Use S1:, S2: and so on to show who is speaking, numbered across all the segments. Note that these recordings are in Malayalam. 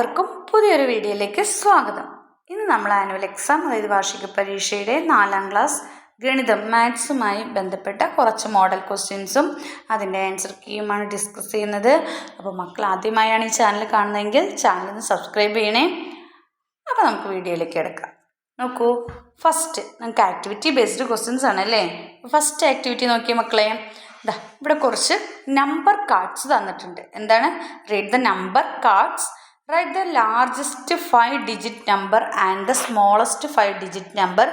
S1: എല്ലാവർക്കും പുതിയൊരു വീഡിയോയിലേക്ക് സ്വാഗതം. ഇന്ന് നമ്മൾ ആനുവൽ എക്സാം അതായത് വാർഷിക പരീക്ഷയുടെ നാലാം ക്ലാസ് ഗണിതം മാത്സുമായി ബന്ധപ്പെട്ട കുറച്ച് മോഡൽ ക്വസ്റ്റ്യൻസും അതിന്റെ ആൻസർ കീയുമാണ് ഡിസ്കസ് ചെയ്യുന്നത്. അപ്പോൾ മക്കൾ ആദ്യമായാണ് ഈ ചാനൽ കാണുന്നതെങ്കിൽ ചാനൽ ഒന്ന് സബ്സ്ക്രൈബ് ചെയ്യണേ. അപ്പോൾ നമുക്ക് വീഡിയോയിലേക്ക് എടുക്കാം നോക്കൂ ഫസ്റ്റ് നമുക്ക് ആക്ടിവിറ്റി ബേസ്ഡ് ക്വസ്റ്റ്യൻസ് ആണ് അല്ലേ? ഫസ്റ്റ് ആക്ടിവിറ്റി നോക്കിയ മക്കളെ. ഇവിടെ കുറച്ച് നമ്പർ കാർഡ്സ് തന്നിട്ടുണ്ട്. എന്താണ്? Read the number cards write the largest five digit number and the smallest five digit number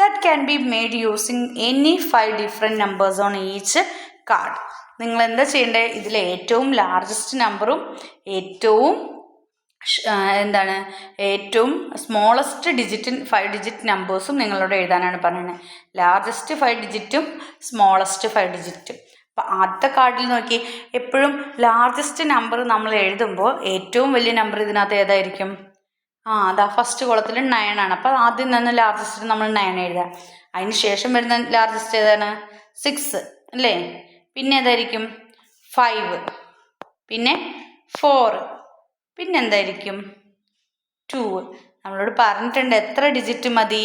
S1: that can be made using any five different numbers on each card നിങ്ങൾ എന്താ ചെയ്യേണ്ടത് ഇതിൽ ഏറ്റവും ലാർജസ്റ്റ് നമ്പറും ഏറ്റവും എന്താണ്? ഏറ്റവും സ്മോളസ്റ്റ് ഡിജിറ്റ് ഫൈവ് ഡിജിറ്റ് നമ്പേഴ്സും നിങ്ങളോട് എഴുതാനാണ് പറയുന്നത് ലാർജസ്റ്റ് ഫൈവ് ഡിജിറ്റും സ്മോളസ്റ്റ് ഫൈവ് ഡിജിറ്റും അപ്പം ആദ്യത്തെ കാർഡിൽ നോക്കി. എപ്പോഴും ലാർജസ്റ്റ് നമ്പർ നമ്മൾ എഴുതുമ്പോൾ ഏറ്റവും വലിയ നമ്പർ ഇതിനകത്ത് ഏതായിരിക്കും? ആ അതാ ഫസ്റ്റ് കുളത്തിൽ നയൻ ആണ്. അപ്പോൾ ആദ്യം തന്നെ ലാർജസ്റ്റ് നമ്മൾ നയൻ എഴുതുക. അതിന് ശേഷം വരുന്ന ലാർജസ്റ്റ് ഏതാണ്? സിക്സ് അല്ലേ? പിന്നെ ഏതായിരിക്കും? ഫൈവ് പിന്നെ ഫോർ പിന്നെന്തായിരിക്കും ടു നമ്മളോട് പറഞ്ഞിട്ടുണ്ട് എത്ര ഡിജിറ്റ് മതി?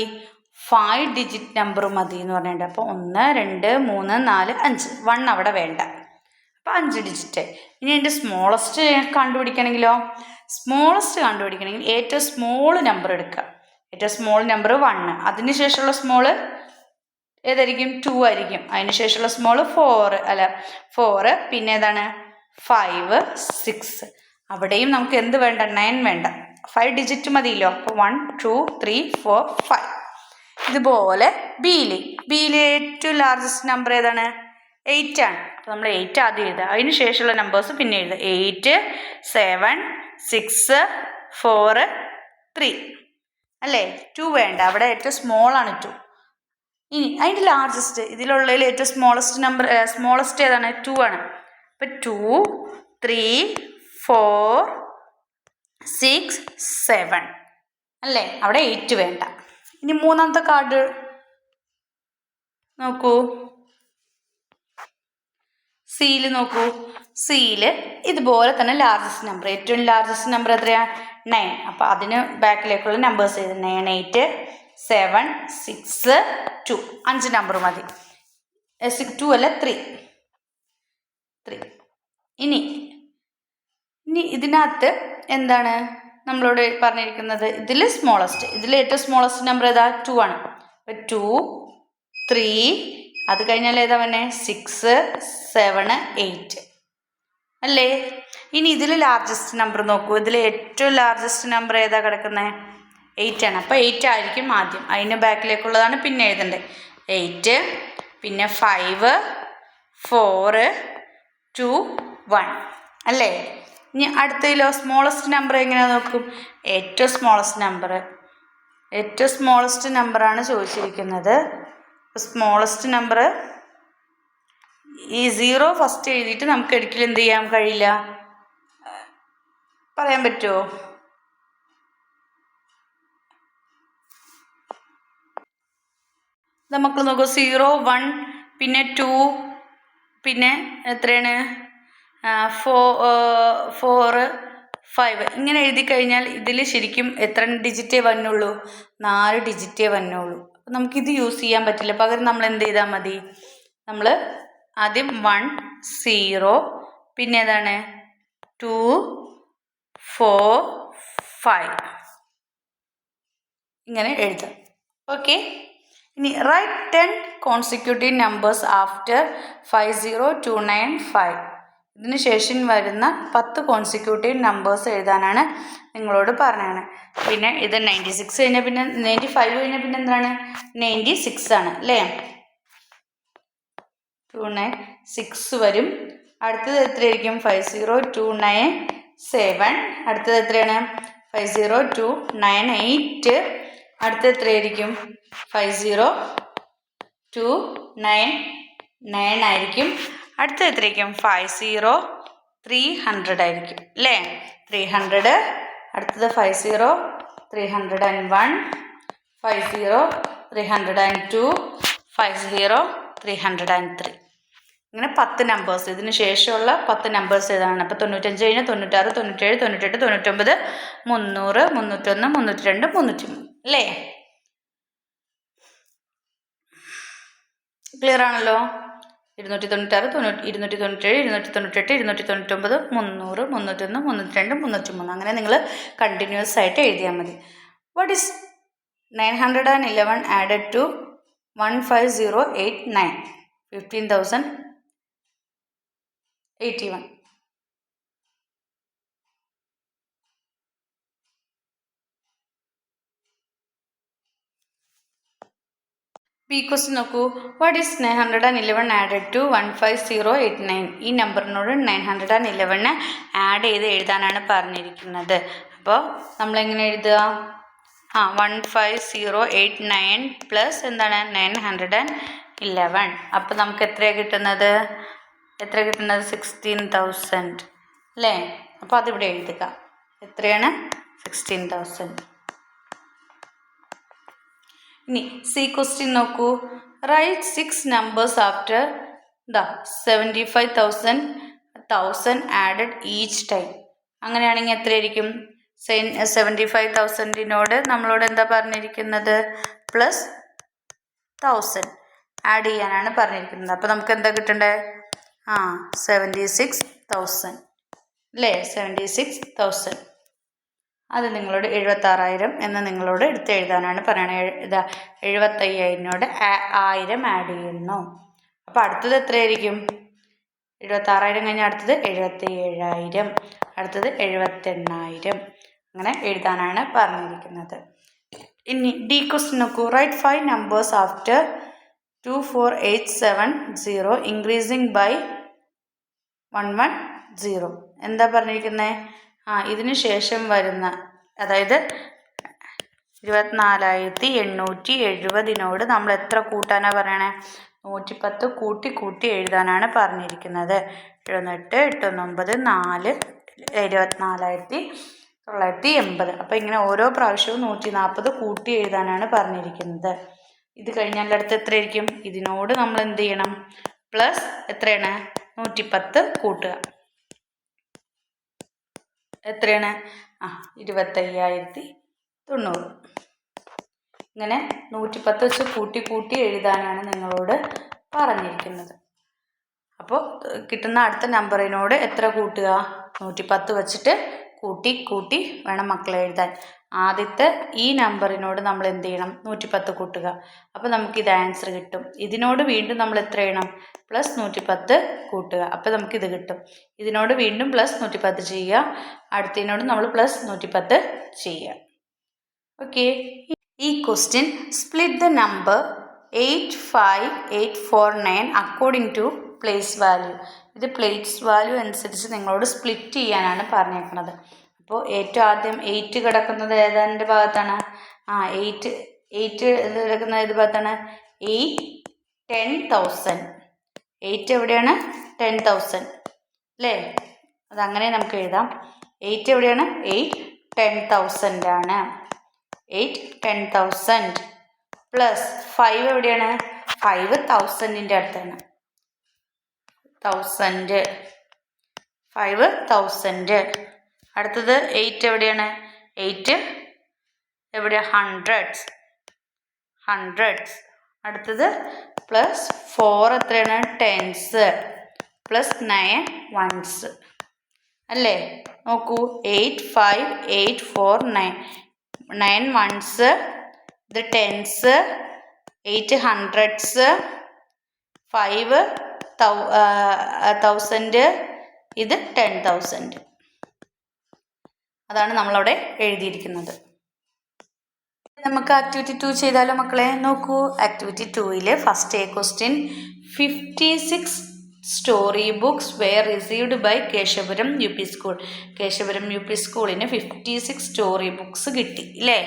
S1: ഫൈവ് ഡിജിറ്റ് നമ്പർ മതി എന്ന് പറഞ്ഞിട്ട് അപ്പോൾ ഒന്ന് രണ്ട് മൂന്ന് നാല് അഞ്ച്. വൺ അവിടെ വേണ്ട. അപ്പോൾ അഞ്ച് ഡിജിറ്റ് ഇനി എന്റെ സ്മോളസ്റ്റ് കണ്ടുപിടിക്കണമെങ്കിലോ? സ്മോളസ്റ്റ് കണ്ടുപിടിക്കണമെങ്കിൽ ഏറ്റവും സ്മോൾ നമ്പർ എടുക്കുക. ഏറ്റവും സ്മോൾ നമ്പർ വണ്ണ് അതിന് ശേഷമുള്ള സ്മോൾ ഏതായിരിക്കും? ടു ആയിരിക്കും. അതിന് ശേഷമുള്ള സ്മോൾ ഫോർ അല്ല ഫോറ് പിന്നെ ഏതാണ്? ഫൈവ് സിക്സ് അവിടെയും നമുക്ക് എന്ത് വേണ്ട? നയൻ വേണ്ട. ഫൈവ് ഡിജിറ്റ് മതിയല്ലോ. അപ്പോൾ one two three four five ഇതുപോലെ ബിയിൽ ബിയിലെ ഏറ്റവും ലാർജസ്റ്റ് നമ്പർ ഏതാണ്? എയ്റ്റ് ആണ്. അപ്പോൾ നമ്മൾ എയ്റ്റ് ആദ്യം എഴുതുക. അതിന് ശേഷമുള്ള നമ്പേഴ്സ് പിന്നെ എഴുതുക. Eight seven six four three അല്ലേ? ടു വേണ്ട. അവിടെ ഏറ്റവും സ്മോൾ ആണ് ടു ഇനി അതിന്റെ ലാർജസ്റ്റ് ഇതിലുള്ളതിൽ ഏറ്റവും സ്മോളസ്റ്റ് നമ്പർ സ്മോളസ്റ്റ് ഏതാണ്? ടു ആണ്. അപ്പം two three four six seven അല്ലേ? അവിടെ എയ്റ്റ് വേണ്ട. ഇനി മൂന്നാമത്തെ കാർഡ് നോക്കൂ. സീൽ നോക്കൂ. സീൽ ഇതുപോലെ തന്നെ ലാർജസ്റ്റ് നമ്പർ ഏറ്റവും ലാർജസ്റ്റ് നമ്പർ എത്രയാണ് നയൻ അപ്പോൾ അതിന് ബാക്കിലേക്കുള്ള നമ്പേഴ്സ് ചെയ്ത് nine eight seven six two അഞ്ച് നമ്പർ മതി. സിക്സ് ടു അല്ല ത്രീ ത്രീ ഇനി ഇനി ഇതിനകത്ത് എന്താണ്? നമ്മളോട് പറഞ്ഞിരിക്കുന്നത് ഇതിൽ സ്മോളസ്റ്റ് ഇതിൽ ഏറ്റവും സ്മോളസ്റ്റ് നമ്പർ ഏതാ? ടു ആണ്. അപ്പോൾ ടു ത്രീ അത് കഴിഞ്ഞാൽ ഏതാ പറഞ്ഞേ സിക്സ് സെവന് എയ്റ്റ് അല്ലേ? ഇനി ഇതിൽ ലാർജസ്റ്റ് നമ്പർ നോക്കൂ. ഇതിൽ ഏറ്റവും ലാർജസ്റ്റ് നമ്പർ ഏതാ കിടക്കുന്നത് എയ്റ്റ് ആണ്. അപ്പോൾ എയ്റ്റ് ആയിരിക്കും ആദ്യം. അതിന് ബാക്കിലേക്കുള്ളതാണ് പിന്നെ എഴുതേണ്ടത് എയ്റ്റ് പിന്നെ ഫൈവ് ഫോറ് ടു വൺ അല്ലേ? ഇനി അടുത്തതിലോ സ്മോളസ്റ്റ് നമ്പർ എങ്ങനെയാണ് നോക്കും? ഏറ്റവും സ്മോളസ്റ്റ് നമ്പർ ഏറ്റവും സ്മോളസ്റ്റ് നമ്പറാണ് ചോദിച്ചിരിക്കുന്നത്. സ്മോളസ്റ്റ് നമ്പർ ഈ സീറോ ഫസ്റ്റ് എഴുതിയിട്ട് നമുക്ക് ഒരിക്കലും എന്ത് ചെയ്യാൻ കഴിയില്ല? പറയാൻ പറ്റുമോ നമുക്ക് നോക്കൂ സീറോ വൺ പിന്നെ ടു പിന്നെ എത്രയാണ്? ഫോ ഫോറ് ഫൈവ് ഇങ്ങനെ എഴുതി കഴിഞ്ഞാൽ ഇതിൽ ശരിക്കും എത്ര ഡിജിറ്റേ വന്നുള്ളൂ? നാല് ഡിജിറ്റേ വന്നുള്ളൂ. അപ്പം നമുക്കിത് യൂസ് ചെയ്യാൻ പറ്റില്ല. പകരം നമ്മൾ എന്ത് ചെയ്താൽ മതി? നമ്മൾ ആദ്യം വൺ സീറോ പിന്നെ ഏതാണ്? ടു ഫോർ ഫൈവ് ഇങ്ങനെ എഴുതാം. ഓക്കെ ഇനി write ten consecutive numbers after five zero two nine five ഇതിന് ശേഷം വരുന്ന പത്ത് കോൺസിക്യൂട്ടീവ് നമ്പേഴ്സ് എഴുതാനാണ് നിങ്ങളോട് പറഞ്ഞാണ് പിന്നെ ഇത് നയന്റി സിക്സ് കഴിഞ്ഞാൽ പിന്നെ നയന്റി ഫൈവ് കഴിഞ്ഞാൽ പിന്നെ എന്താണ്? നയന്റി സിക്സ് ആണ് അല്ലേ? ടു നയൻ സിക്സ് വരും. അടുത്തത് എത്രയായിരിക്കും? Five zero two nine seven അടുത്തത് എത്രയാണ്? Five zero two nine eight അടുത്തത് എത്രയായിരിക്കും? Five zero two nine nine ആയിരിക്കും. അടുത്തത് എത്രയായിരിക്കും? ഫൈവ് സീറോ ത്രീ ഹൺഡ്രഡ് ആയിരിക്കും അല്ലേ? ത്രീ ഹൺഡ്രഡ് അടുത്തത് five zero three hundred and one five zero three hundred and two five zero three hundred and three ഇങ്ങനെ പത്ത് നമ്പേഴ്സ് ഇതിന് ശേഷമുള്ള പത്ത് നമ്പേഴ്സ് ഏതാണ്? അപ്പോൾ തൊണ്ണൂറ്റഞ്ച് കഴിഞ്ഞാൽ തൊണ്ണൂറ്റാറ് തൊണ്ണൂറ്റേഴ് തൊണ്ണൂറ്റെട്ട് തൊണ്ണൂറ്റൊമ്പത് മുന്നൂറ് മുന്നൂറ്റൊന്ന് മുന്നൂറ്റി രണ്ട് മുന്നൂറ്റി മൂന്ന് അല്ലേ? ക്ലിയർ ആണല്ലോ? ഇരുന്നൂറ്റി തൊണ്ണൂറ്റാറ് തൊണ്ണൂറ്റി ഇരുന്നൂറ്റി തൊണ്ണൂറ്റേഴ് ഇരുന്നൂറ്റി തൊണ്ണൂറ്റെട്ട് ഇരുന്നൂറ്റി തൊണ്ണൂറ്റൊമ്പത് മുന്നൂറ് മുന്നൂറ്റൊന്ന് മുന്നൂറ്റി രണ്ട് മുന്നൂറ്റി മൂന്ന് അങ്ങനെ നിങ്ങൾ കണ്ടിന്യൂസ് ആയിട്ട് എഴുതിയാൽ മതി. What is nine hundred and eleven added to one five zero eight nine fifteen thousand eighty one B question നോക്കൂ. What is nine hundred and eleven added to one five zero eight nine ഈ നമ്പറിനോട് നയൻ ഹൺഡ്രഡ് ആൻഡ് ഇലവനെ ആഡ് ചെയ്ത് എഴുതാനാണ് പറഞ്ഞിരിക്കുന്നത്. അപ്പോൾ നമ്മൾ എങ്ങനെ എഴുതുക? ആ one five zero eight nine plus എന്താണ്? നയൻ ഹൺഡ്രഡ് ആൻഡ് ഇലവൻ അപ്പോൾ നമുക്ക് എത്രയാണ് കിട്ടുന്നത്? എത്ര കിട്ടുന്നത്? സിക്സ്റ്റീൻ തൗസൻഡ് അല്ലേ? അപ്പോൾ അതിവിടെ എഴുതുക. എത്രയാണ്? സിക്സ്റ്റീൻ തൗസൻഡ് ഇനി സി ക്വസ്റ്റ്യൻ നോക്കൂ. Write six numbers after the seventy five thousand thousand added each time അങ്ങനെയാണെങ്കിൽ എത്രയായിരിക്കും? സെയിൻ സെവന്റി ഫൈവ് തൗസൻഡിനോട് നമ്മളോട് എന്താ പറഞ്ഞിരിക്കുന്നത്? പ്ലസ് തൗസൻഡ് ആഡ് ചെയ്യാനാണ് പറഞ്ഞിരിക്കുന്നത്. അപ്പോൾ നമുക്ക് എന്താ കിട്ടണ്ടേ? ആ സെവന്റി സിക്സ് തൗസൻഡ് അല്ലേ സെവന്റി സിക്സ് തൗസൻഡ് അത് നിങ്ങളോട് എഴുപത്താറായിരം എന്ന് നിങ്ങളോട് എടുത്ത് എഴുതാനാണ് പറയുന്നത് ഇതാ എഴുപത്തയ്യായിരനോട് ആയിരം ആഡ് ചെയ്യുന്നു. അപ്പോൾ അടുത്തത് എത്രയായിരിക്കും? എഴുപത്താറായിരം കഴിഞ്ഞ അടുത്തത് എഴുപത്തി ഏഴായിരം അടുത്തത് എഴുപത്തെണ്ണായിരം. അങ്ങനെ എഴുതാനാണ് പറഞ്ഞിരിക്കുന്നത്. ഇനി ഡി ക്വസ്റ്റ്യൻ നോക്കൂ. Write five numbers after two four eight seven zero increasing by one one zero എന്താ പറഞ്ഞിരിക്കുന്നത് ആ ഇതിന് ശേഷം വരുന്ന അതായത് ഇരുപത്തിനാലായിരത്തി എണ്ണൂറ്റി എഴുപതിനോട് നമ്മൾ എത്ര കൂട്ടാനാണ് പറയണേ? നൂറ്റിപ്പത്ത് കൂട്ടി കൂട്ടി എഴുതാനാണ് പറഞ്ഞിരിക്കുന്നത്. എഴുപത്തെട്ട് എട്ടൊന്നൊമ്പത് നാല് ഇരുപത്തിനാലായിരത്തി തൊള്ളായിരത്തി എൺപത്. അപ്പോൾ ഇങ്ങനെ ഓരോ പ്രാവശ്യവും നൂറ്റി നാൽപ്പത് കൂട്ടി എഴുതാനാണ് പറഞ്ഞിരിക്കുന്നത്. ഇത് കഴിഞ്ഞാൽ അടുത്ത് എത്രയായിരിക്കും? ഇതിനോട് നമ്മൾ എന്ത് ചെയ്യണം? പ്ലസ് എത്രയാണ്? നൂറ്റിപ്പത്ത് കൂട്ടുക. എത്രയാണ്? ആ ഇരുപത്തയ്യായിരത്തി തൊണ്ണൂറ് ഇങ്ങനെ നൂറ്റിപ്പത്ത് വെച്ച് കൂട്ടി കൂട്ടി എഴുതാനാണ് നിങ്ങളോട് പറഞ്ഞിരിക്കുന്നത്. അപ്പോൾ കിട്ടുന്ന അടുത്ത നമ്പറിനോട് എത്ര കൂട്ടുക? നൂറ്റിപ്പത്ത് വെച്ചിട്ട് കൂട്ടി കൂട്ടി വേണം മക്കളെ എഴുതാൻ. ആദ്യത്തെ ഈ നമ്പറിനോട് നമ്മൾ എന്ത് ചെയ്യണം? നൂറ്റിപ്പത്ത് കൂട്ടുക. അപ്പോൾ നമുക്കിത് ആൻസർ കിട്ടും. ഇതിനോട് വീണ്ടും നമ്മൾ എത്ര ചെയ്യണം? പ്ലസ് നൂറ്റിപ്പത്ത് കൂട്ടുക. അപ്പോൾ നമുക്കിത് കിട്ടും. ഇതിനോട് വീണ്ടും പ്ലസ് നൂറ്റിപ്പത്ത് ചെയ്യുക. അടുത്തതിനോട് നമ്മൾ പ്ലസ് നൂറ്റിപ്പത്ത് ചെയ്യുക. ഓക്കെ ഈ question split the number eight five eight four nine according to place value ഇത് പ്ലേസ് വാല്യൂ അനുസരിച്ച് നിങ്ങളോട് സ്പ്ലിറ്റ് ചെയ്യാനാണ് പറഞ്ഞേക്കുന്നത് അപ്പോൾ ഏറ്റവും ആദ്യം എയ്റ്റ് കിടക്കുന്നത് ഏതാന്റെ ഭാഗത്താണ്. ആ എയ്റ്റ് എയ്റ്റ് കിടക്കുന്നത് ഏത് ഭാഗത്താണ്? എയ്റ്റ് ടെൻ തൗസൻഡ് എയ്റ്റ് എവിടെയാണ്? ടെൻ തൗസൻഡ് അല്ലേ? അതങ്ങനെ നമുക്ക് എഴുതാം. എയ്റ്റ് എവിടെയാണ്? എയ്റ്റ് ടെൻ തൗസൻഡ് ആണ്. Eight ten thousand plus five എവിടെയാണ്? ഫൈവ് തൗസൻഡിന്റെ അടുത്താണ്. തൗസൻഡ് ഫൈവ് തൗസൻഡ് അടുത്തത് എയ്റ്റ് എവിടെയാണ്? എയ്റ്റ് എവിടെ? ഹൺഡ്രഡ്സ് ഹൺഡ്രഡ്സ് അടുത്തത് പ്ലസ് ഫോർ എത്രയാണ്? ടെൻസ് പ്ലസ് നയൻ വൺസ് അല്ലേ? നോക്കൂ. Eight five eight four nine nine ones ഇത് tens eight hundreds five thou thousand ഇത് ടെൻ തൗസൻഡ് അതാണ് നമ്മളവിടെ എഴുതിയിരിക്കുന്നത്. നമുക്ക് ആക്ടിവിറ്റി ടു ചെയ്താലോ മക്കളെ? നോക്കൂ. Activity ടൂയിൽ first A question fifty six story books were received by Keshavapuram U P school Keshavapuram U P സ്കൂളിന് ഫിഫ്റ്റി സിക്സ് സ്റ്റോറി ബുക്സ് കിട്ടി അല്ലേ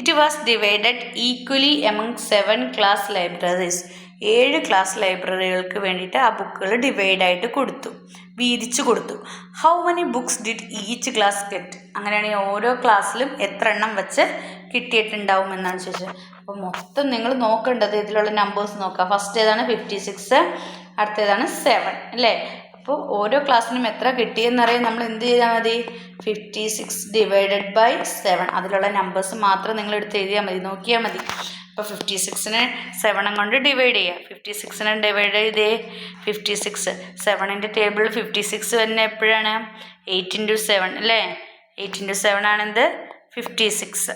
S1: it was divided equally among seven class libraries ഏഴ് ക്ലാസ് ലൈബ്രറികൾക്ക് വേണ്ടിയിട്ട് ആ ബുക്കുകൾ ഡിവൈഡായിട്ട് കൊടുത്തു. വീതിച്ചു കൊടുത്തു. How many books did each class get അങ്ങനെയാണെങ്കിൽ ഓരോ ക്ലാസ്സിലും എത്ര എണ്ണം വെച്ച് കിട്ടിയിട്ടുണ്ടാവും എന്നാണ് ചോദിച്ചത്. അപ്പോൾ മൊത്തം നിങ്ങൾ നോക്കേണ്ടത് ഇതിലുള്ള നമ്പേഴ്സ് നോക്കുക. ഫസ്റ്റ് ഏതാണ് ഫിഫ്റ്റി സിക്സ് അടുത്തേതാണ് സെവൻ അല്ലേ? അപ്പോൾ ഓരോ ക്ലാസ്സിനും എത്ര കിട്ടിയെന്നറിയാൻ നമ്മൾ എന്ത് ചെയ്താൽ മതി? Fifty six divided by seven അതിലുള്ള നമ്പേഴ്സ് മാത്രം നിങ്ങൾ എടുത്ത് എഴുതിയാൽ മതി. നോക്കിയാൽ മതി. അപ്പോൾ ഫിഫ്റ്റി സിക്സിനെ സെവനും കൊണ്ട് ഡിവൈഡ് ചെയ്യുക. ഫിഫ്റ്റി സിക്സിനെ ഡിവൈഡ് ചെയ്തേ ഫിഫ്റ്റി സിക്സ് സെവനിന്റെ ടേബിൾ ഫിഫ്റ്റി സിക്സ് വരുന്ന എപ്പോഴാണ്? എയ്റ്റ് ഇന്റു സെവൻ അല്ലേ? എയ്റ്റ് ഇന്റു സെവൻ ആണെന്ത് ഫിഫ്റ്റി സിക്സ്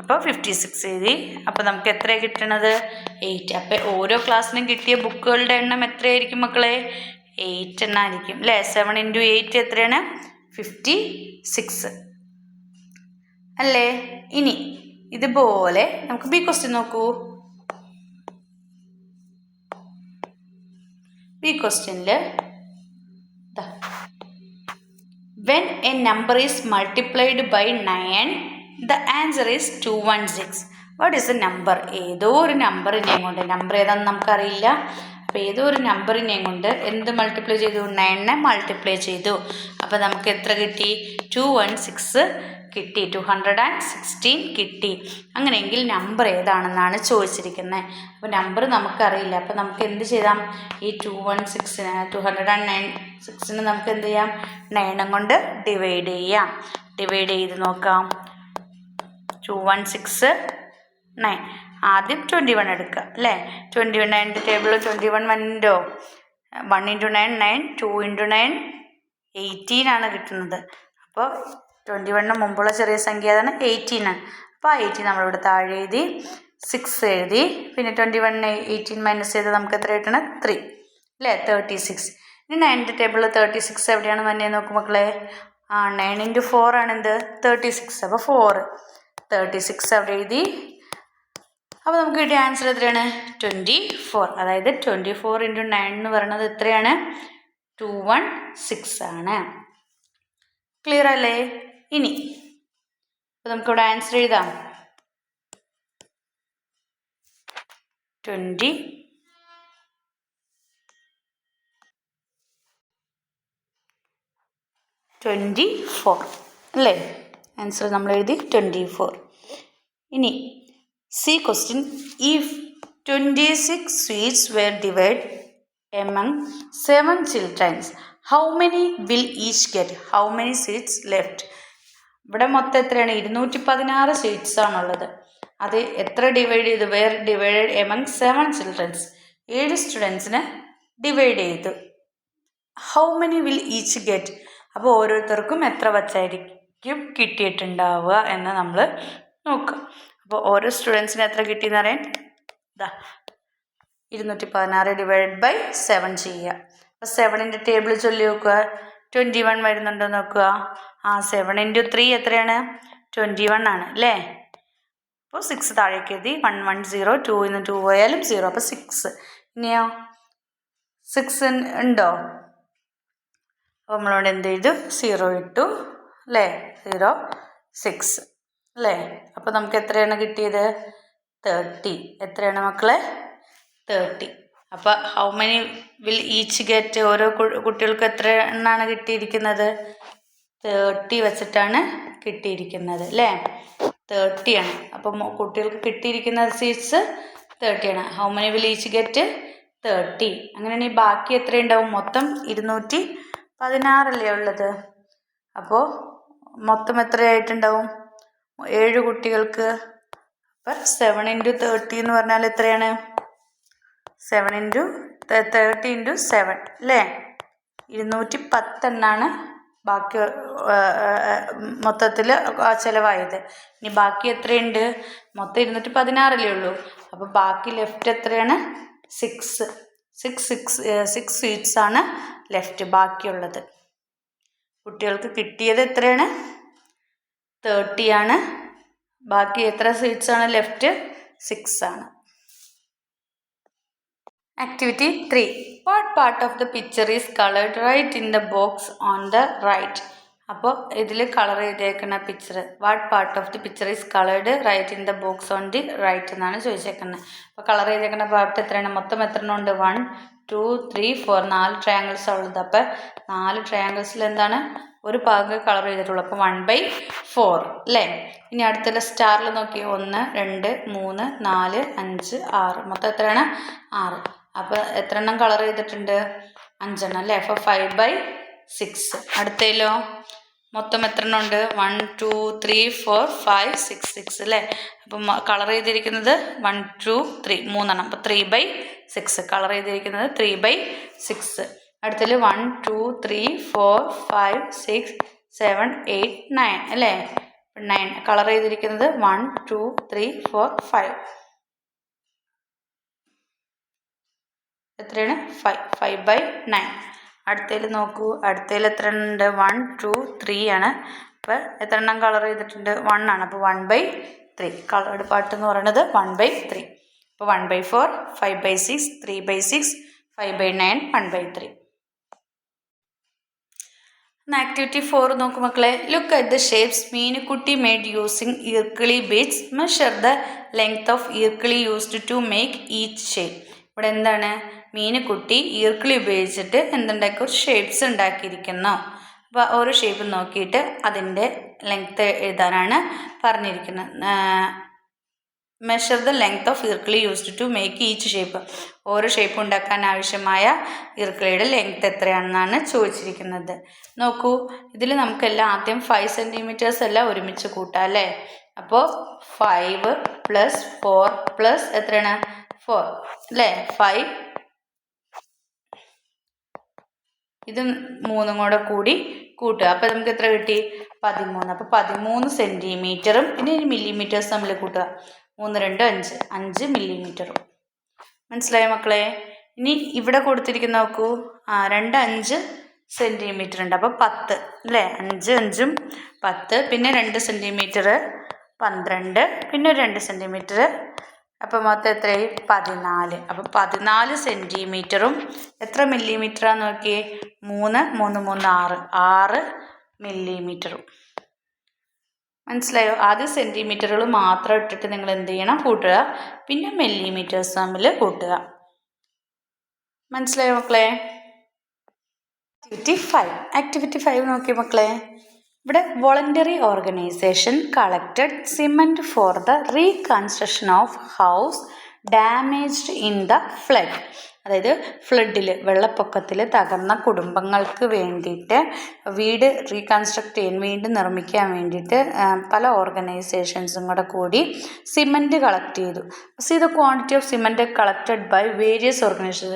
S1: അപ്പോൾ ഫിഫ്റ്റി സിക്സ് എഴുതി. അപ്പോൾ നമുക്ക് എത്രയാണ് കിട്ടണത്? എയ്റ്റ് അപ്പോൾ ഓരോ ക്ലാസ്സിനും കിട്ടിയ ബുക്കുകളുടെ എണ്ണം എത്രയായിരിക്കും മക്കളെ? എയ്റ്റ് എണ്ണായിരിക്കും അല്ലേ? സെവൻ ഇന്റു എയ്റ്റ് എത്രയാണ്? ഫിഫ്റ്റി സിക്സ് അല്ലേ? ഇനി ഇതുപോലെ നമുക്ക് ബി ക്വസ്റ്റ്യൻ നോക്കൂ. ബി ക്വസ്റ്റ്യനിൽ when a number is multiplied by nine the answer is two one six what is a number ഏതോ ഒരു നമ്പറിനെയും കൊണ്ട്. നമ്പർ ഏതാണെന്ന് നമുക്കറിയില്ല. അപ്പോൾ ഏതോ ഒരു നമ്പറിനെയും കൊണ്ട് എന്ത് മൾട്ടിപ്ലൈ ചെയ്തു? നയനെ മൾട്ടിപ്ലൈ ചെയ്തു. അപ്പോൾ നമുക്ക് എത്ര കിട്ടി? ടു വൺ സിക്സ് കിട്ടി. ടു ഹൺഡ്രഡ് ആൻഡ് സിക്സ്റ്റീൻ കിട്ടി. അങ്ങനെയെങ്കിൽ നമ്പർ ഏതാണെന്നാണ് ചോദിച്ചിരിക്കുന്നത് അപ്പോൾ നമ്പർ നമുക്കറിയില്ല. അപ്പോൾ നമുക്ക് എന്ത് ചെയ്താം? ഈ ടു വൺ സിക്സിന് ടു ഹൺഡ്രഡ് ആൻഡ് നയൻ സിക്സിന് നമുക്ക് എന്ത് ചെയ്യാം? നയണം കൊണ്ട് ഡിവൈഡ് ചെയ്യാം. ഡിവൈഡ് ചെയ്ത് നോക്കാം. ടു വൺ സിക്സ് നയൻ ആദ്യം ട്വന്റി വൺ എടുക്കുക അല്ലേ? ട്വന്റി വൺ നയന്റെ ടേബിൾ ട്വന്റി വൺ വന്നോ one into nine nine two into nine eighteen ആണ് കിട്ടുന്നത്. അപ്പോൾ ട്വന്റി വണ്ണിന് മുമ്പുള്ള ചെറിയ സംഖ്യ ഏതാണ് എയ്റ്റീൻ ആണ് അപ്പോൾ ആ എയ്റ്റീൻ നമ്മളിവിടെ താഴെ എഴുതി സിക്സ് എഴുതി പിന്നെ ട്വന്റി വണ്ണിന് എയ്റ്റീൻ മൈനസ് ചെയ്ത് നമുക്ക് എത്ര കിട്ടണം? ത്രീ അല്ലേ? തേർട്ടി സിക്സ് ഇനി നയന്റെ ടേബിളിൽ തേർട്ടി സിക്സ് എവിടെയാണ് വന്നേ നോക്കും മക്കളെ? ആ നയൻ ഇന്റു ഫോർ ആണ് എന്ത്? തേർട്ടി സിക്സ് അപ്പോൾ ഫോർ തേർട്ടി സിക്സ് അവിടെ എഴുതി. അപ്പോൾ നമുക്ക് കിട്ടിയ ആൻസർ എത്രയാണ്? ട്വന്റി ഫോർ അതായത് ട്വന്റി ഫോർ ഇന്റു നയൻ എന്ന് പറയുന്നത് എത്രയാണ്? ടു വൺ സിക്സ് ആണ്. ക്ലിയർ അല്ലേ? ഇനി. അപ്പോൾ നമുക്കിവിടെ ആൻസർ എഴുതാം. ട്വന്റി ട്വന്റി ഫോർ അല്ലേ? ആൻസർ നമ്മൾ എഴുതി ട്വന്റി ഫോർ ഇനി C question if twenty six sweets were divide among seven childrens how many will each get how many sweets left ഇവിടെ മൊത്തം എത്രയാണ്? ഇരുന്നൂറ്റി പതിനാറ് സ്വീറ്റ്സ് ആണുള്ളത്. അത് എത്ര ഡിവൈഡ് ചെയ്തു? Were divide among seven childrens ഏഴ് സ്റ്റുഡൻസിനെ ഡിവൈഡ് ചെയ്തു. How many will each get അപ്പോൾ ഓരോരുത്തർക്കും എത്ര വച്ചായിരിക്കും കിട്ടിയിട്ടുണ്ടാവുക എന്ന് നമ്മൾ നോക്കുക അപ്പോൾ ഓരോ സ്റ്റുഡൻസിന് എത്ര കിട്ടിയെന്ന് അറിയാൻ? ഇതാ ഇരുന്നൂറ്റി പതിനാറ് ഡിവൈഡ് ബൈ സെവൻ ചെയ്യുക അപ്പോൾ സെവനിന്റെ ടേബിൾ ചൊല്ലി നോക്കുക ട്വന്റി വൺ വരുന്നുണ്ടോ നോക്കുക? ആ സെവൻ ഇന്റു ത്രീ എത്രയാണ്? ട്വന്റി വൺ ആണ് അല്ലേ? അപ്പോൾ സിക്സ് താഴേക്ക് എഴുതി. വൺ വൺ സീറോ ടു ഇന്ന് ടു പോയാലും സീറോ അപ്പോൾ സിക്സ് ഇനിയോ? സിക്സ് ഉണ്ടോ? അപ്പോൾ നമ്മളോട് എന്ത് ചെയ്തു സീറോ ഇട്ടു അല്ലേ? സീറോ സിക്സ് അല്ലേ? അപ്പോൾ നമുക്ക് എത്രയാണ് കിട്ടിയത്? തേർട്ടി എത്രയാണ് മക്കളെ? തേർട്ടി അപ്പോൾ how many will each get ഓരോ കുട്ടികൾക്ക് എത്ര എണ്ണാണ് കിട്ടിയിരിക്കുന്നത്? തേർട്ടി വെച്ചിട്ടാണ് കിട്ടിയിരിക്കുന്നത് അല്ലേ തേർട്ടിയാണ് അപ്പം കുട്ടികൾക്ക് കിട്ടിയിരിക്കുന്ന sweets തേർട്ടിയാണ് how many will each get thirty അങ്ങനെയാണെങ്കിൽ ബാക്കി എത്രയുണ്ടാവും മൊത്തം ഇരുന്നൂറ്റി പതിനാറല്ലേ ഉള്ളത്? അപ്പോൾ മൊത്തം എത്രയായിട്ടുണ്ടാവും? ഏഴ് കുട്ടികൾക്ക്. അപ്പം സെവൻ ഇന്റു തേർട്ടി എന്ന് പറഞ്ഞാൽ എത്രയാണ്? Seven into thirty into seven അല്ലേ ഇരുന്നൂറ്റി പത്തെണ്ണാണ് ബാക്കി മൊത്തത്തിൽ ചിലവായത്. ഇനി ബാക്കി എത്രയുണ്ട്? മൊത്തം ഇരുന്നൂറ്റി പതിനാറല്ലേ ഉള്ളൂ. അപ്പോൾ ബാക്കി ലെഫ്റ്റ് എത്രയാണ്? Six six six six sweets ആണ് ലെഫ്റ്റ് ബാക്കിയുള്ളത്. കുട്ടികൾക്ക് കിട്ടിയത് എത്രയാണ്? തേർട്ടിയാണ് ബാക്കി എത്ര സീറ്റ്സ് ആണ്? ലെഫ്റ്റ് സിക്സ് ആണ്. Activity three what part of the picture is coloured write in the box on the right അപ്പോൾ ഇതിൽ കളർ ചെയ്തേക്കുന്ന picture what part of the picture is coloured write in the box on the right എന്നാണ് ചോദിച്ചേക്കുന്നത്. അപ്പോൾ കളർ ചെയ്തേക്കുന്ന പാർട്ട് എത്രയാണ്? മൊത്തം എത്ര ഉണ്ട്? വൺ ടു ത്രീ ഫോർ നാല് ട്രയാങ്കിൾസ് ഉള്ളത്. അപ്പോൾ നാല് ട്രയാങ്കിൾസിൽ എന്താണ്? ഒരു ഭാഗം കളർ ചെയ്തിട്ടുള്ളൂ അപ്പോൾ വൺ ബൈ ഫോർ അല്ലേ ഇനി അടുത്തുള്ള സ്റ്റാറിൽ നോക്കി ഒന്ന് രണ്ട് മൂന്ന് നാല് അഞ്ച് ആറ്. മൊത്തം എത്രയാണ്? ആറ്. അപ്പോൾ എത്ര എണ്ണം കളർ ചെയ്തിട്ടുണ്ട്? അഞ്ചെണ്ണം അല്ലേ? അപ്പോൾ ഫൈവ് ബൈ സിക്സ് അടുത്തതിലോ? മൊത്തം എത്ര എണ്ണം ഉണ്ട്? One two three four five six six അല്ലേ? അപ്പം കളർ ചെയ്തിരിക്കുന്നത് വൺ ടു ത്രീ മൂന്നെണ്ണം. അപ്പോൾ ത്രീ ബൈ സിക്സ് കളർ ചെയ്തിരിക്കുന്നത് ത്രീ ബൈ സിക്സ് അടുത്തതിൽ one two three four five six seven eight nine അല്ലേ? നയൻ കളർ ചെയ്തിരിക്കുന്നത് one two three four five എത്രയാണ്? ഫൈവ് ഫൈവ് ബൈ നയൻ അടുത്തതിൽ നോക്കൂ. അടുത്തതിൽ എത്ര ഉണ്ട് വൺ ടു ത്രീ ആണ്. അപ്പോൾ എത്ര എണ്ണം കളർ ചെയ്തിട്ടുണ്ട്? വൺ ആണ്. അപ്പോൾ one by three coloured part എന്ന് പറയുന്നത് വൺ ബൈ ത്രീ അപ്പോൾ one by four five by six three by six five by nine one by three activity four നോക്കൂ മക്കളെ. Look at the shapes Meenukutty made using eerkkili beads measure the length of eerkkili used to make each shape ഇവിടെ എന്താണ്? മീനുക്കുട്ടി ഈർക്കിളി ഉപയോഗിച്ചിട്ട് എന്തുണ്ടാക്കി? ഒരു ഷേപ്സ് ഉണ്ടാക്കിയിരിക്കുന്നു. അപ്പോൾ ഓരോ ഷേപ്പ് നോക്കിയിട്ട് അതിന്റെ ലെങ്ത്ത് എഴുതാനാണ് പറഞ്ഞിരിക്കുന്നത്. Measure the length of irkkili used to make each shape ഓരോ ഷേപ്പ് ഉണ്ടാക്കാൻ ആവശ്യമായ ഇർക്കിളിയുടെ ലെങ്ത് എത്രയാണെന്നാണ് ചോദിച്ചിരിക്കുന്നത്. നോക്കൂ ഇതിൽ നമുക്കെല്ലാം ആദ്യം ഫൈവ് സെന്റിമീറ്റേഴ്സ് എല്ലാം ഒരുമിച്ച് കൂട്ടാം അല്ലേ? അപ്പോൾ ഫൈവ് പ്ലസ് ഫോർ പ്ലസ് എത്രയാണ്? ഫോർ അല്ലേ? ഫൈവ് ഇത് മൂന്നും കൂടെ കൂടി കൂട്ടുക. അപ്പോൾ നമുക്ക് എത്ര കിട്ടി? പതിമൂന്ന്. അപ്പോൾ പതിമൂന്ന് സെന്റിമീറ്ററും പിന്നെ ഒരു മില്ലിമീറ്റേഴ്സ് തമ്മിൽ കൂട്ടുക. മൂന്ന് രണ്ട് അഞ്ച്. അഞ്ച് മില്ലിമീറ്ററും മനസ്സിലായോ മക്കളെ? ഇനി ഇവിടെ കൊടുത്തിരിക്കുന്ന നോക്കൂ. ആ രണ്ട് അഞ്ച് സെന്റിമീറ്റർ ഉണ്ട്. അപ്പോൾ പത്ത് അല്ലേ? അഞ്ച് അഞ്ചും പത്ത്. പിന്നെ രണ്ട് സെന്റിമീറ്റർ പന്ത്രണ്ട്. പിന്നെ ഒരു രണ്ട് സെന്റിമീറ്റർ അപ്പോൾ മൊത്തം എത്രയായി? പതിനാല്. അപ്പോൾ പതിനാല് സെന്റിമീറ്ററും എത്ര മില്ലിമീറ്ററാന്ന് നോക്കിയേ? മൂന്ന് മൂന്ന് മൂന്ന് ആറ്. ആറ് മില്ലിമീറ്ററും. മനസ്സിലായോ? ആദ്യം സെന്റിമീറ്ററുകൾ മാത്രം ഇട്ടിട്ട് നിങ്ങൾ എന്ത് ചെയ്യണം? കൂട്ടുക. പിന്നെ മില്ലിമീറ്റേഴ്സ് തമ്മിൽ കൂട്ടുക. മനസ്സിലായോ മക്കളെ? Activity five. ആക്ടിവിറ്റി ഫൈവ് നോക്കി മക്കളെ. ഇവിടെ voluntary organisation collected cement for the reconstruction of house damaged in the flood അതായത് ഫ്ലഡിൽ വെള്ളപ്പൊക്കത്തിൽ തകർന്ന കുടുംബങ്ങൾക്ക് വേണ്ടിയിട്ട് വീട് റീകൺസ്ട്രക്ട് ചെയ്യാൻ വീണ്ടും നിർമ്മിക്കാൻ വേണ്ടിയിട്ട് പല ഓർഗനൈസേഷൻസും കൂടെ കൂടി സിമന്റ് കളക്ട് ചെയ്തു. See the quantity of cement collected by various organise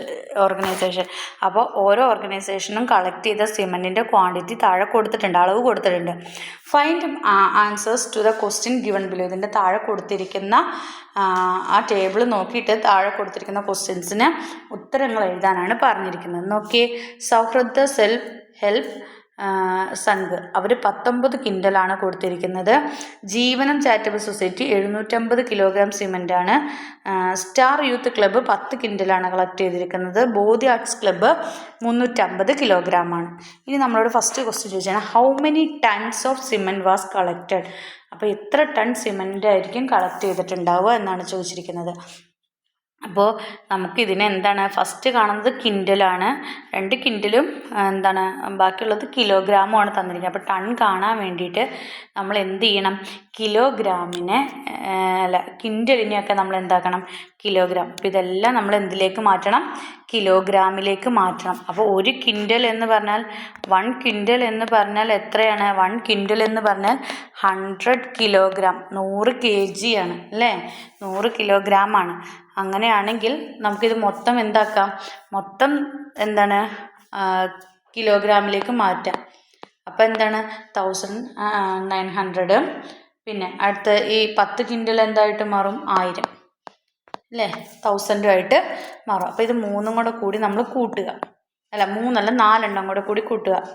S1: organisation അപ്പോൾ ഓരോ ഓർഗനൈസേഷനും കളക്ട് ചെയ്ത സിമന്റിന്റെ ക്വാണ്ടിറ്റി താഴെ കൊടുത്തിട്ടുണ്ട് അളവ് കൊടുത്തിട്ടുണ്ട്. Find answers to the question given below ഇതിന്റെ താഴെ കൊടുത്തിരിക്കുന്ന ആ ടേബിൾ നോക്കിയിട്ട് താഴെ കൊടുത്തിരിക്കുന്ന ക്വസ്റ്റ്യൻസിന് ഉത്തരങ്ങൾ എഴുതാനാണ് പറഞ്ഞിരിക്കുന്നത്. നോക്കിയേ സൗഹൃദ സെൽഫ് ഹെൽപ്പ് സംഘ്. അവർ പത്തൊമ്പത് കിൻഡലാണ് കൊടുത്തിരിക്കുന്നത്. ജീവനം ചാരിറ്റബിൾ സൊസൈറ്റി എഴുന്നൂറ്റമ്പത് കിലോഗ്രാം സിമെന്റാണ് സ്റ്റാർ യൂത്ത് ക്ലബ്ബ് പത്ത് കിൻഡലാണ് കളക്ട് ചെയ്തിരിക്കുന്നത്. ബോധി ആർട്സ് ക്ലബ്ബ് മുന്നൂറ്റമ്പത് കിലോഗ്രാമാണ്. ഇനി നമ്മളോട് ഫസ്റ്റ് ക്വസ്റ്റ്യൻ ചോദിച്ചാണ് how many tons of cement was collected അപ്പോൾ എത്ര ടൺ സിമെന്റ് ആയിരിക്കും കളക്ട് ചെയ്തിട്ടുണ്ടാവുക എന്നാണ് ചോദിച്ചിരിക്കുന്നത്. അപ്പോൾ നമുക്ക് ഇതിനെ എന്താണ്? ഫസ്റ്റ് കാണുന്നത് കിൻഡലാണ് രണ്ട് കിൻഡലും എന്താണ് ബാക്കിയുള്ളത് കിലോഗ്രാമുമാണ് തന്നിരിക്കുന്നത്. അപ്പോൾ ടൺ കാണാൻ വേണ്ടിയിട്ട് നമ്മൾ എന്ത് ചെയ്യണം? കിലോഗ്രാമിനെ അല്ല കിൻഡലിനെയൊക്കെ നമ്മൾ എന്താക്കണം? കിലോഗ്രാം അപ്പോൾ ഇതെല്ലാം നമ്മൾ എന്തിലേക്ക് മാറ്റണം? കിലോഗ്രാമിലേക്ക് മാറ്റണം. അപ്പോൾ ഒരു കിൻഡൽ എന്ന് പറഞ്ഞാൽ വൺ കിൻഡൽ എന്ന് പറഞ്ഞാൽ എത്രയാണ്? വൺ കിൻഡൽ എന്ന് പറഞ്ഞാൽ ഹൺഡ്രഡ് കിലോഗ്രാം നൂറ് കെ ജി ആണ് അല്ലേ? നൂറ് കിലോഗ്രാം ആണ്. അങ്ങനെയാണെങ്കിൽ നമുക്കിത് മൊത്തം എന്താക്കാം? മൊത്തം എന്താണ്? കിലോഗ്രാമിലേക്ക് മാറ്റാം. അപ്പോൾ എന്താണ്? തൗസൻഡ് നയൻ ഹൺഡ്രഡ് പിന്നെ അടുത്ത ഈ പത്ത് കിൻഡിൽ എന്തായിട്ട് മാറും? ആയിരം. അല്ലേ? തൗസൻഡുമായിട്ട് മാറും. അപ്പോൾ ഇത് മൂന്നും കൂടെ കൂടി നമ്മൾ കൂട്ടുക. അല്ല മൂന്നല്ല നാലെണ്ണം കൂടെ കൂടി കൂട്ടുക.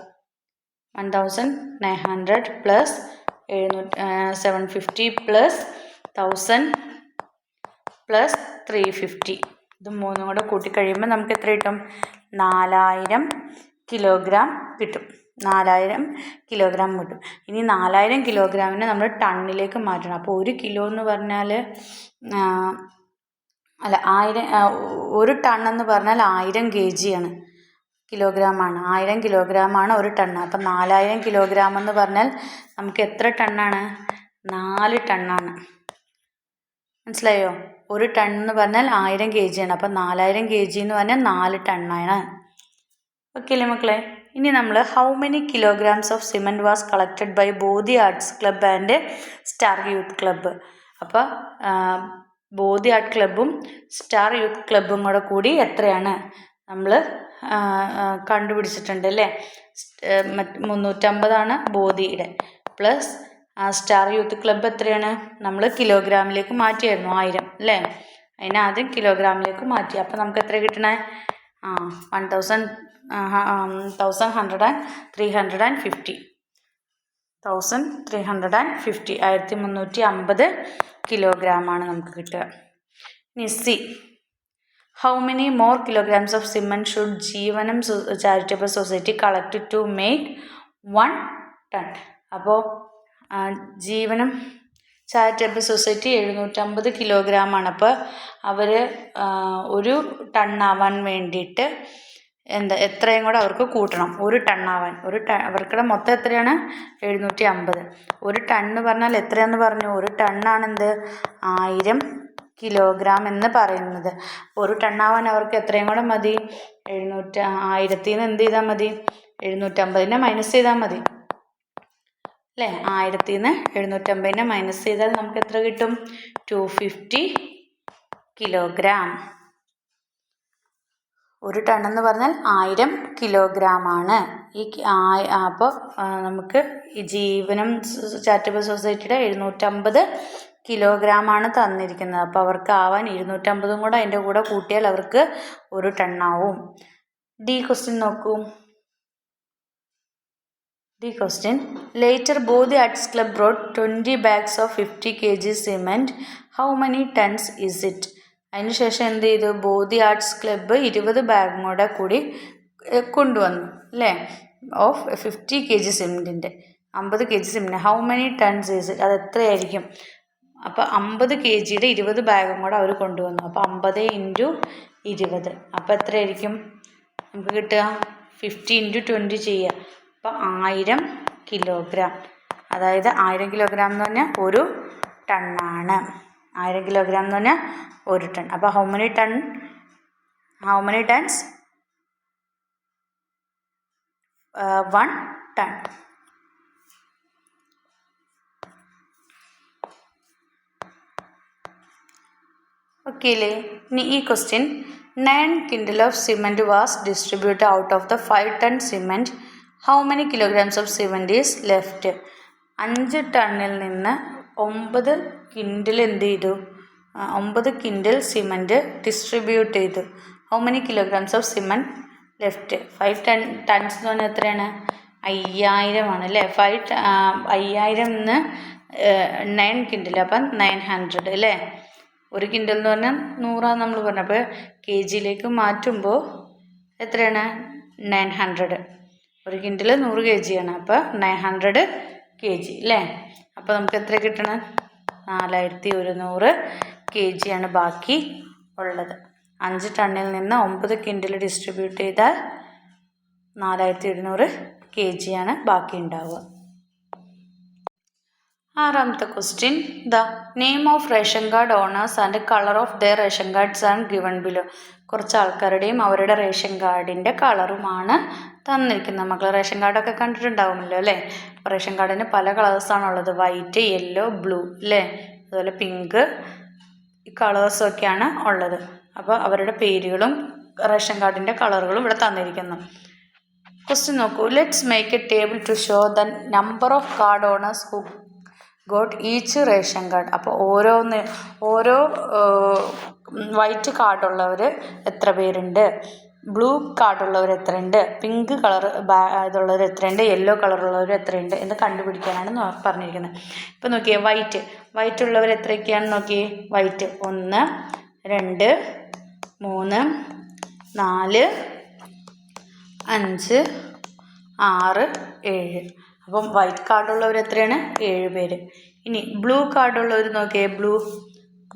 S1: One thousand nine hundred plus എഴുന്നൂറ്റി seven fifty plus thousand plus three fifty ഇത് മൂന്നും കൂടെ കൂട്ടിക്കഴിയുമ്പോൾ നമുക്ക് എത്ര കിട്ടും? നാലായിരം കിലോഗ്രാം കിട്ടും. നാലായിരം കിലോഗ്രാം കിട്ടും. ഇനി നാലായിരം കിലോഗ്രാമിനെ നമ്മൾ ടണ്ണിലേക്ക് മാറ്റണം. അപ്പോൾ ഒരു കിലോ എന്ന് പറഞ്ഞാൽ അല്ല ആയിരം ഒരു ടൺ എന്ന് പറഞ്ഞാൽ ആയിരം കെ ജിയാണ് കിലോഗ്രാമാണ് ആയിരം കിലോഗ്രാമാണ് ഒരു ടണ്ണ്. അപ്പം നാലായിരം കിലോഗ്രാം എന്ന് പറഞ്ഞാൽ നമുക്ക് എത്ര ടണ്ണാണ്? നാല് ടണ്ണാണ്. മനസ്സിലായോ? ഒരു ടൺ എന്ന് പറഞ്ഞാൽ ആയിരം കെ ജിയാണ് അപ്പം നാലായിരം കെ ജി എന്ന് പറഞ്ഞാൽ നാല് ടണ്ണാണ് ഓക്കെ അല്ലേ മക്കളെ? ഇനി നമ്മൾ how many kilograms of cement was collected by Bodhi arts club and star youth club അപ്പോൾ ബോധി ആർട്ട് ക്ലബ്ബും സ്റ്റാർ യൂത്ത് ക്ലബ്ബും കൂടെ കൂടി എത്രയാണ്? നമ്മൾ കണ്ടുപിടിച്ചിട്ടുണ്ട് അല്ലേ? മറ്റ് മുന്നൂറ്റമ്പതാണ് ബോധിയുടെ പ്ലസ് സ്റ്റാർ യൂത്ത് ക്ലബ്ബ് എത്രയാണ്? നമ്മൾ കിലോഗ്രാമിലേക്ക് മാറ്റിയായിരുന്നു ആയിരം അല്ലേ? അതിനെ ആദ്യം കിലോഗ്രാമിലേക്ക് മാറ്റി. അപ്പോൾ നമുക്ക് എത്ര കിട്ടണേ? ആ one thousand thousand hundred and three hundred and fifty thousand three hundred and fifty ആയിരത്തി മുന്നൂറ്റി അമ്പത് കിലോഗ്രാമാണ് നമുക്ക് കിട്ടുക. ഇനി C how many more kilograms of cement should Jeevanam charitable society collect to make one ton അപ്പോൾ ജീവനം ചാരിറ്റബിൾ സൊസൈറ്റി എഴുന്നൂറ്റമ്പത് കിലോഗ്രാമാണ് അപ്പോൾ അവർ ഒരു ടണ്ണാവാൻ വേണ്ടിയിട്ട് എന്താ എത്രയും കൂടെ അവർക്ക് കൂട്ടണം. ഒരു ടണ്ണാവാൻ. ഒരു ട അവർക്കുടെ മൊത്തം എത്രയാണ്? എഴുന്നൂറ്റി അമ്പത് ഒരു ടണ്ണ് പറഞ്ഞാൽ എത്രയാന്ന് പറഞ്ഞു? ഒരു ടണ്ണാണെന്ത്? ആയിരം കിലോഗ്രാം എന്ന് പറയുന്നത്. ഒരു ടണ്ണാവാൻ അവർക്ക് എത്രയും കൂടെ മതി? എഴുന്നൂറ്റി ആയിരത്തിൽ നിന്ന് എന്ത് ചെയ്താൽ മതി? എഴുന്നൂറ്റമ്പതിനെ മൈനസ് ചെയ്താൽ മതി. അല്ലേ ആയിരത്തിൽ നിന്ന് എഴുന്നൂറ്റമ്പതിനെ മൈനസ് ചെയ്താൽ നമുക്ക് എത്ര കിട്ടും? ടു ഫിഫ്റ്റി കിലോഗ്രാം ഒരു ടൺ എന്ന് പറഞ്ഞാൽ ആയിരം കിലോഗ്രാമാണ് ഈ അപ്പോൾ നമുക്ക് ഈ ജീവനം ചാരിറ്റബിൾ സൊസൈറ്റിയുടെ എഴുന്നൂറ്റമ്പത് കിലോഗ്രാമാണ് തന്നിരിക്കുന്നത്. അപ്പോൾ അവർക്ക് ആവാൻ ഇരുന്നൂറ്റമ്പതും കൂടെ അതിന്റെ കൂടെ കൂട്ടിയാൽ അവർക്ക് ഒരു ടണ്ണാവും ഡി ക്വസ്റ്റ്യൻ നോക്കൂ. D question later Bodhi arts club brought twenty bags of fifty K G cement how many tons is it അതിനുശേഷം എന്ത് ചെയ്തു? ബോധി ആർട്സ് ക്ലബ്ബ് ഇരുപത് ബാഗും കൂടെ കൂടി കൊണ്ടുവന്നു അല്ലേ? ഓഫ് ഫിഫ്റ്റി കെ ജി സിമെന്റിന്റെ അമ്പത് K G cement how many tons is it അത് എത്രയായിരിക്കും അപ്പോൾ അമ്പത് കെ ജിയുടെ ഇരുപത് ബാഗും കൂടെ അവർ കൊണ്ടുവന്നു. അപ്പോൾ അമ്പത് ഇന്റു ഇരുപത്. അപ്പോൾ എത്രയായിരിക്കും? നമുക്ക് കിട്ടുക? ഫിഫ്റ്റി ഇന്റു ട്വന്റി ചെയ്യുക. അപ്പോൾ ആയിരം കിലോഗ്രാം. അതായത് ആയിരം കിലോഗ്രാം എന്ന് പറഞ്ഞാൽ ഒരു ടണ്ണാണ്. ആയിരം കിലോഗ്രാം എന്ന് പറഞ്ഞാൽ ഒരു ടൺ. അപ്പോൾ how many ton how many tons one ton okay അല്ലേ ഇനി ഈ question nine quintal of cement was distribute out of the five ton cement how many kilograms of cement is left അഞ്ച് ടണ്ണിൽ നിന്ന് ഒമ്പത് കിൻഡിൽ എന്ത് ചെയ്തു? ഒമ്പത് കിൻഡിൽ സിമന്റ് ഡിസ്ട്രിബ്യൂട്ട് ചെയ്തു. How many kilograms of cement left five ton tons എന്ന് പറഞ്ഞാൽ എത്രയാണ്? അയ്യായിരമാണ് അല്ലേ? ഫൈവ് അയ്യായിരം എന്ന് നയൻ കിൻഡിൽ. അപ്പം നയൻ ഹൺഡ്രഡ് അല്ലേ? ഒരു കിൻഡൽ എന്ന് പറഞ്ഞാൽ നൂറാന്ന് നമ്മൾ പറഞ്ഞപ്പോൾ കെ ജിയിലേക്ക് മാറ്റുമ്പോൾ എത്രയാണ്? നയൻ ഹൺഡ്രഡ് ഒരു കിൻഡിൽ നൂറ് കെ ജിയാണ് അപ്പോൾ നയൻ ഹൺഡ്രഡ് കെ ജി അല്ലേ അപ്പോൾ നമുക്ക് എത്ര കിട്ടണം? നാലായിരത്തി ഒരുന്നൂറ് കെ ജിയാണ് ബാക്കി ഉള്ളത്. അഞ്ച് ടണ്ണിൽ നിന്ന് ഒമ്പത് കിൻഡിൽ ഡിസ്ട്രിബ്യൂട്ട് ചെയ്താൽ നാലായിരത്തി ഒരുന്നൂറ് കെ ജിയാണ് ബാക്കി ഉണ്ടാവുക. ആറാമത്തെ question the name of ration card owners and colour of the ration cards and given below കുറച്ച് ആൾക്കാരുടെയും അവരുടെ റേഷൻ കാർഡിന്റെ കളറുമാണ് തന്നിരിക്കുന്നത്. മക്കൾ റേഷൻ കാർഡൊക്കെ കണ്ടിട്ടുണ്ടാവുമല്ലോ അല്ലേ? റേഷൻ കാർഡിന് പല കളേഴ്സാണുള്ളത് വൈറ്റ് യെല്ലോ ബ്ലൂ അല്ലേ അതുപോലെ പിങ്ക് കളേഴ്സൊക്കെയാണ് ഉള്ളത്. അപ്പോൾ അവരുടെ പേരുകളും റേഷൻ കാർഡിന്റെ കളറുകളും ഇവിടെ തന്നിരിക്കുന്നു. ക്വസ്റ്റ്യൻ നോക്കൂ. Let's make a table to show the number of card owners who got each ration card. അപ്പോൾ ഓരോന്ന് ഓരോ വൈറ്റ് കാർഡുള്ളവർ എത്ര പേരുണ്ട്? ബ്ലൂ കാർഡുള്ളവർ എത്രയുണ്ട്? പിങ്ക് കളർ ഇതുള്ളവർ എത്രയുണ്ട്? യെല്ലോ കളറുള്ളവർ എത്രയുണ്ട്? എന്ന് കണ്ടുപിടിക്കാനാണ് പറഞ്ഞിരിക്കുന്നത്. ഇപ്പം നോക്കിയേ വൈറ്റ്. വൈറ്റ് ഉള്ളവർ എത്രയൊക്കെയാണ് നോക്കിയേ? വൈറ്റ്. ഒന്ന് രണ്ട് മൂന്ന് നാല് അഞ്ച് ആറ് ഏഴ്. അപ്പം വൈറ്റ് കാർഡുള്ളവർ എത്രയാണ്? ഏഴ് പേര്. ഇനി ബ്ലൂ കാർഡുള്ളവർ നോക്കിയേ. Blue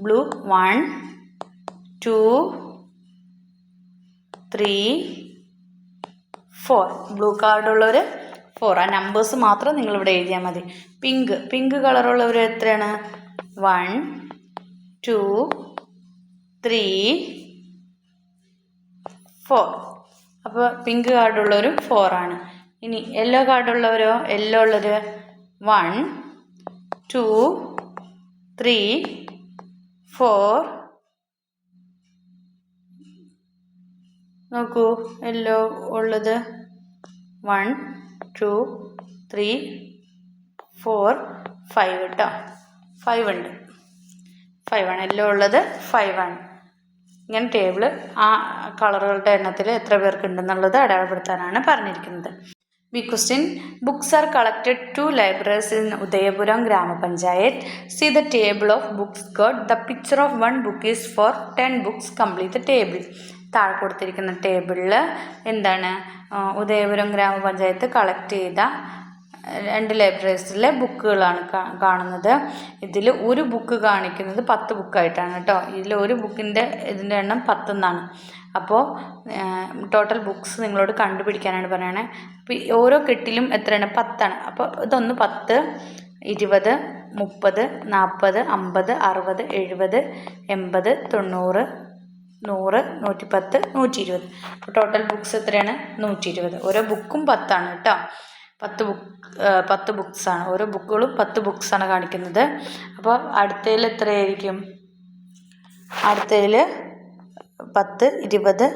S1: blue one two three four blue കാർഡുള്ളവർ four ആ നമ്പേഴ്സ് മാത്രം നിങ്ങളിവിടെ എഴുതിയാൽ മതി. പിങ്ക് പിങ്ക് കളറുള്ളവർ എത്രയാണ്? വൺ ടു ത്രീ ഫോർ അപ്പോൾ പിങ്ക് കാർഡുള്ളവരും ഫോറാണ് ഇനി യെല്ലോ കാർഡുള്ളവരോ യെല്ലോ ഉള്ളവർ വൺ ടു ത്രീ ഫോർ നോക്കൂ യെല്ലോ ഉള്ളത് one two three four five കേട്ടോ ഫൈവ് ഉണ്ട്. ഫൈവ് ആണ്. യെല്ലോ ഉള്ളത് ഫൈവ് ആണ്. ഇങ്ങനെ ടേബിൾ ആ കളറുകളുടെ എണ്ണത്തിൽ എത്ര പേർക്കുണ്ടെന്നുള്ളത് അടയാളപ്പെടുത്താനാണ് പറഞ്ഞിരിക്കുന്നത്. B question books are collected to libraries in Udayapuram grama panchayat see the table of books got the picture of one book is for ten books complete the table താഴെ കൊടുത്തിരിക്കുന്ന ടേബിളിൽ എന്താണ്? ഉദയപുരം ഗ്രാമപഞ്ചായത്ത് കളക്ട് ചെയ്ത രണ്ട് ലൈബ്രറീസിലെ ബുക്കുകളാണ് കാണുന്നത്. ഇതിൽ ഒരു ബുക്ക് കാണിക്കുന്നത് പത്ത് ബുക്കായിട്ടാണ് കേട്ടോ. ഇതിൽ ഒരു ബുക്കിന്റെ ഇതിന്റെ എണ്ണം പത്തെന്നാണ് അപ്പോൾ ടോട്ടൽ ബുക്സ് നിങ്ങളോട് കണ്ടുപിടിക്കാനാണ് പറയണേ. അപ്പോൾ ഓരോ കെട്ടിലും എത്രയാണ്? പത്താണ്. അപ്പോൾ ഇതൊന്ന് പത്ത് ഇരുപത് മുപ്പത് നാൽപ്പത് അമ്പത് അറുപത് എഴുപത് എൺപത് തൊണ്ണൂറ് നൂറ് നൂറ്റിപ്പത്ത് നൂറ്റി ഇരുപത് അപ്പോൾ ടോട്ടൽ ബുക്സ് എത്രയാണ്? നൂറ്റി ഇരുപത് ഓരോ ബുക്കും പത്താണ് കേട്ടോ. പത്ത് ബുക്ക് പത്ത് ബുക്സാണ് ഓരോ ബുക്കുകളും പത്ത് ബുക്സാണ് കാണിക്കുന്നത്. അപ്പോൾ അടുത്തതിൽ എത്രയായിരിക്കും? അടുത്തതിൽ പത്ത് ഇരുപത്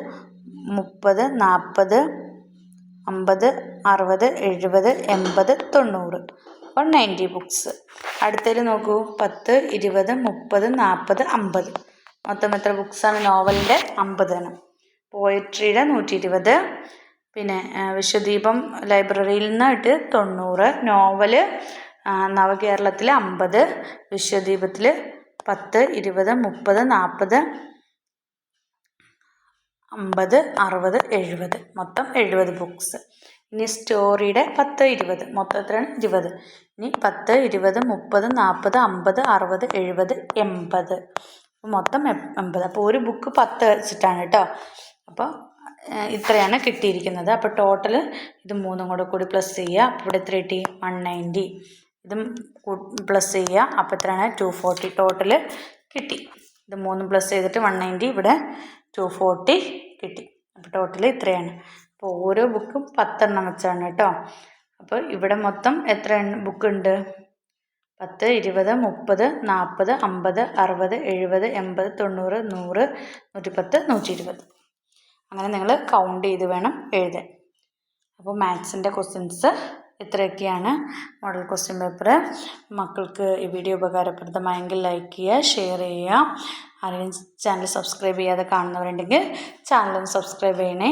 S1: മുപ്പത് നാൽപ്പത് അമ്പത് അറുപത് എഴുപത് എൺപത് തൊണ്ണൂറ്. വൺ നയന്റി ബുക്സ് അടുത്തതിൽ നോക്കൂ. പത്ത് ഇരുപത് മുപ്പത് നാൽപ്പത് അമ്പത്. മൊത്തം എത്ര ബുക്സാണ് നോവലിന്റെ അമ്പതാണ് പോയട്രിയുടെ നൂറ്റി ഇരുപത് പിന്നെ വിശ്വദീപം ലൈബ്രറിയിൽ നിന്നായിട്ട് തൊണ്ണൂറ്. നോവൽ നവകേരളത്തിൽ അമ്പത്. വിശ്വദീപത്തിൽ പത്ത് ഇരുപത് മുപ്പത് നാൽപ്പത് അമ്പത് അറുപത് എഴുപത്. മൊത്തം എഴുപത് ബുക്ക്സ് ഇനി സ്റ്റോറിയുടെ പത്ത് ഇരുപത്. മൊത്തം എത്രയാണ്? ഇരുപത്. ഇനി പത്ത് ഇരുപത് മുപ്പത് നാൽപ്പത് അമ്പത് അറുപത് എഴുപത് എൺപത്. മൊത്തം എൺപത്. അപ്പോൾ ഒരു ബുക്ക് പത്ത് വെച്ചിട്ടാണ് കേട്ടോ. അപ്പോൾ ഇത്രയാണ് കിട്ടിയിരിക്കുന്നത്. അപ്പോൾ ടോട്ടൽ ഇത് മൂന്നും കൂടെ കൂടി പ്ലസ് ചെയ്യുക. അപ്പോൾ ഇവിടെ എത്ര കിട്ടി? വൺ നയന്റി ഇതും പ്ലസ് ചെയ്യുക. അപ്പോൾ എത്രയാണ്? ടു ഫോർട്ടി ടോട്ടൽ കിട്ടി. ഇത് മൂന്നും പ്ലസ് ചെയ്തിട്ട് വൺ നയന്റി ഇവിടെ ടു ഫോർട്ടി കിട്ടി. അപ്പോൾ ടോട്ടൽ ഇത്രയാണ്. അപ്പോൾ ഓരോ ബുക്കും പത്തെണ്ണം വെച്ചാണ് കേട്ടോ. അപ്പോൾ ഇവിടെ മൊത്തം എത്ര ബുക്ക് ഉണ്ട്? പത്ത് ഇരുപത് മുപ്പത് നാൽപ്പത് അമ്പത് അറുപത് എഴുപത് എൺപത് തൊണ്ണൂറ് നൂറ് നൂറ്റിപ്പത്ത് നൂറ്റി ഇരുപത് അങ്ങനെ നിങ്ങൾ കൗണ്ട് ചെയ്ത് വേണം എഴുതാൻ. അപ്പോൾ മാത്സിന്റെ ക്വസ്റ്റ്യൻസ് ഇത്രയൊക്കെയാണ്. മോഡൽ ക്വസ്റ്റ്യൻ പേപ്പർ മക്കൾക്ക് ഈ വീഡിയോ ഉപകാരപ്രദമായെങ്കിൽ ലൈക്ക് ചെയ്യുക ഷെയർ ചെയ്യുക. ആരെങ്കിലും ചാനൽ സബ്സ്ക്രൈബ് ചെയ്യാതെ കാണുന്നവരുണ്ടെങ്കിൽ ചാനൽ സബ്സ്ക്രൈബ് ചെയ്യണേ.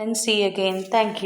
S1: Then see again thank